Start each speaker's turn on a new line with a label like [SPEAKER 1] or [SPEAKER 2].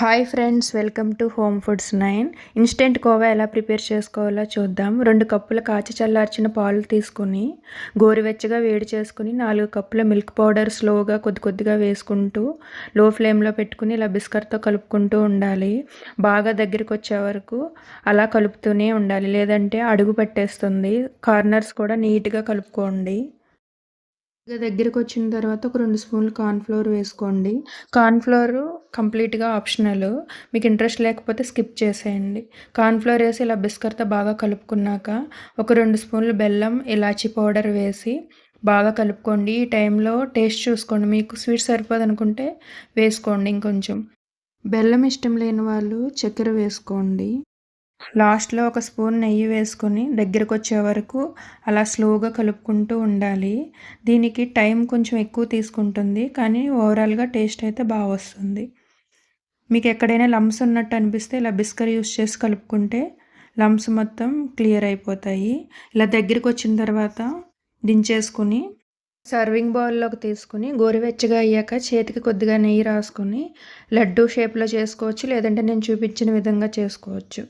[SPEAKER 1] Hi friends welcome to home foods nine instant khoa ఎలా prepare చేసుకోవాలో చూద్దాం. రెండు కప్పుల కాచి చల్లార్చిన పాలు తీసుకుని గోరువెచ్చగా వేడి చేసుకుని నాలుగు కప్పుల మిల్క్ పౌడర్ స్లోగా కొద్ది కొద్దిగా వేసుకుంటూ లో ఫ్లేమ్లో పెట్టుకుని ఇలా బిస్కర్తో కలుపుకుంటూ ఉండాలి. బాగా దగ్గరికి వచ్చే వరకు అలా కలుపుతూనే ఉండాలి. లేదంటే అడుగు పట్టేస్తుంది. కార్నర్స్ కూడా నీట్గా కలుపుకోండి. దగ్గరికి వచ్చిన తర్వాత ఒక రెండు స్పూన్లు కార్న్ఫ్లోర్ వేసుకోండి. కార్న్ఫ్లోర్ కంప్లీట్గా ఆప్షనల్. మీకు ఇంట్రెస్ట్ లేకపోతే స్కిప్ చేసేయండి. కార్న్ఫ్లోర్ వేసి ఇలా బిస్కర్తో బాగా కలుపుకున్నాక ఒక రెండు స్పూన్లు బెల్లం ఇలాచీ పౌడర్ వేసి బాగా కలుపుకోండి. ఈ టైంలో టేస్ట్ చూసుకోండి. మీకు స్వీట్ సరిపోదు అనుకుంటే వేసుకోండి ఇంకొంచెం. బెల్లం ఇష్టం లేని వాళ్ళు చక్కెర వేసుకోండి. లాస్ట్లో ఒక స్పూన్ నెయ్యి వేసుకొని దగ్గరకు వచ్చే వరకు అలా స్లోగా కలుపుకుంటూ ఉండాలి. దీనికి టైం కొంచెం ఎక్కువ తీసుకుంటుంది కానీ ఓవరాల్గా టేస్ట్ అయితే బాగా వస్తుంది. మీకు ఎక్కడైనా లమ్స్ ఉన్నట్టు అనిపిస్తే ఇలా బిస్కర్ యూస్ చేసి కలుపుకుంటే లమ్స్ మొత్తం క్లియర్ అయిపోతాయి. ఇలా దగ్గరికి వచ్చిన తర్వాత దించేసుకుని సర్వింగ్ బౌల్లోకి తీసుకుని గోరువెచ్చగా అయ్యాక చేతికి కొద్దిగా నెయ్యి రాసుకొని లడ్డూ షేప్లో చేసుకోవచ్చు లేదంటే నేను చూపించిన విధంగా చేసుకోవచ్చు.